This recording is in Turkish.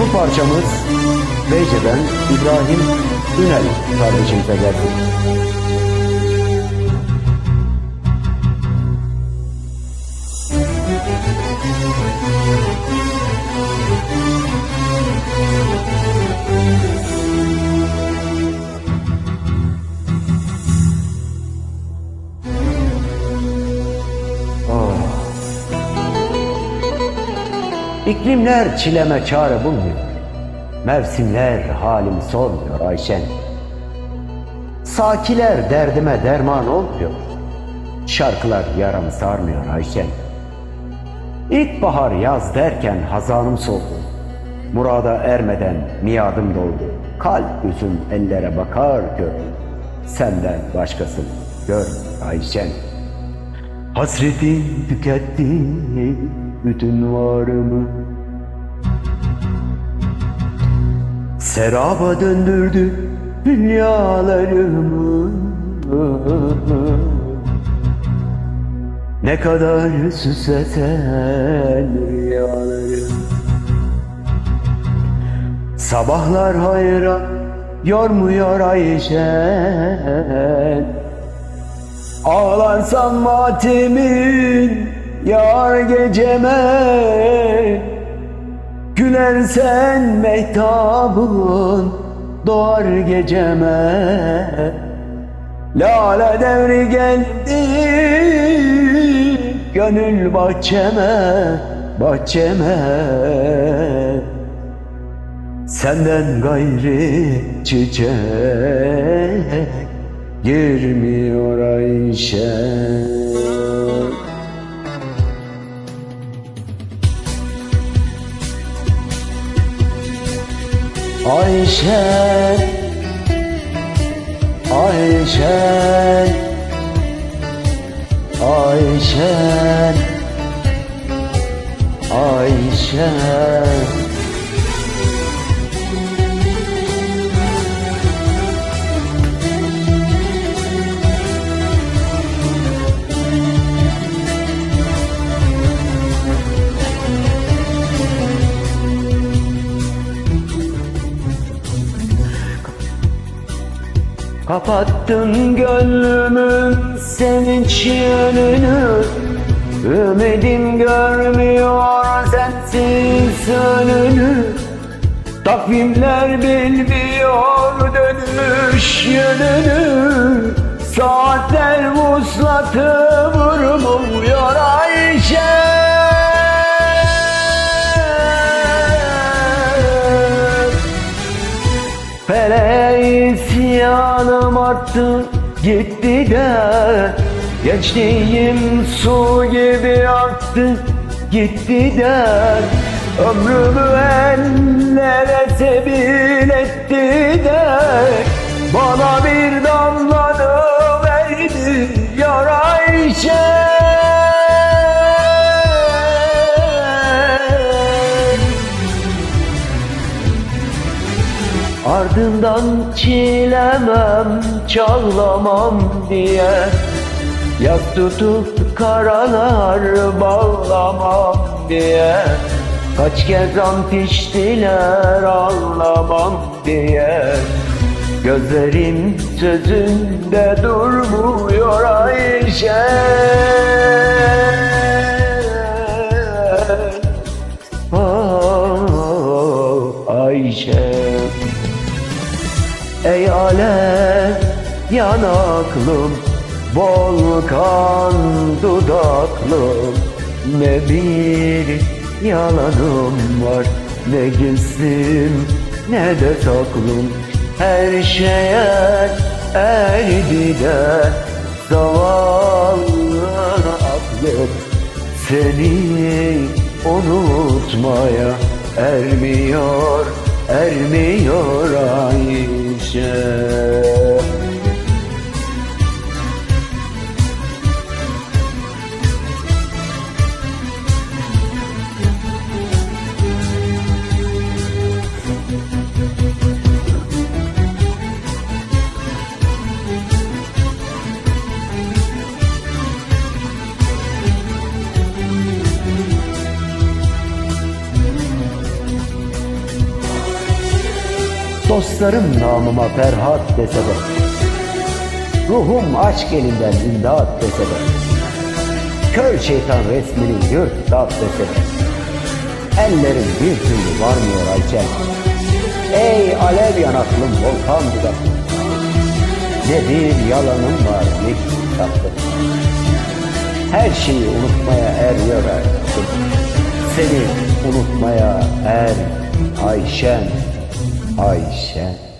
Bu parçamız Beyce'den İbrahim Ünel kardeşimize geldi. İklimler çileme çare bulmuyor. Mevsimler halim sormuyor Ayşen. Sakiler derdime derman olmuyor. Şarkılar yaramı sarmıyor Ayşen. İlkbahar yaz derken hazanım soldu. Murada ermeden miadım doldu. Kalp gözüm ellere bakar gör. Senden başkasını gör Ayşen. Hasretin tüketti bütün varımı Seraba döndürdü dünyalarımı. Ne kadar süslesen rüyalarım. Sabahlar hayra yormuyor Ayşen. Ağlarsam matemin yar geceme Gülersen mehtabın doğar geceme. Lale devri geldi gönül bahçeme bahçeme. Senden gayri çiçek girmiyor Ayşe Ayşe Ayşe Ayşe Ayşe Kapattın gönlümün sevinç yönünü Ümidim görmüyor sensiz önünü. Takvimler bilmiyor dönüş yönünü. Saatler vuslatı vurmuyor isyanım arttı gitti de Gençliğim su gibi aktı gitti de Ömrümü ellere sebil etti de Bana Ardından çilemem, çağlamam diye Yaz tutup karalar bağlamam diye Kaç kez ant anlamam diye Gözlerim sözünde durmuyor Ayşe. Ah, Ayşe Ey alev yanaklım Volkan dudaklım. Ne bir yalanım var Ne gizlim ne de saklım Her şeye erdi de Zavallı aklım Seni unutmaya ermiyor Ermiyor Ayşe Dostlarım namıma Ferhat dese de Ruhum aşk elinden imdat dese de Kör şeytan resmini yırt dağıt dese de Ellerim bir türlü varmıyor Ayçel. Ey alev yanaklım volkan dudaklı Ne bir yalanım var ne tatlı Her şeyi unutmaya eriyor artık Seni unutmaya er Ayşen Ayşen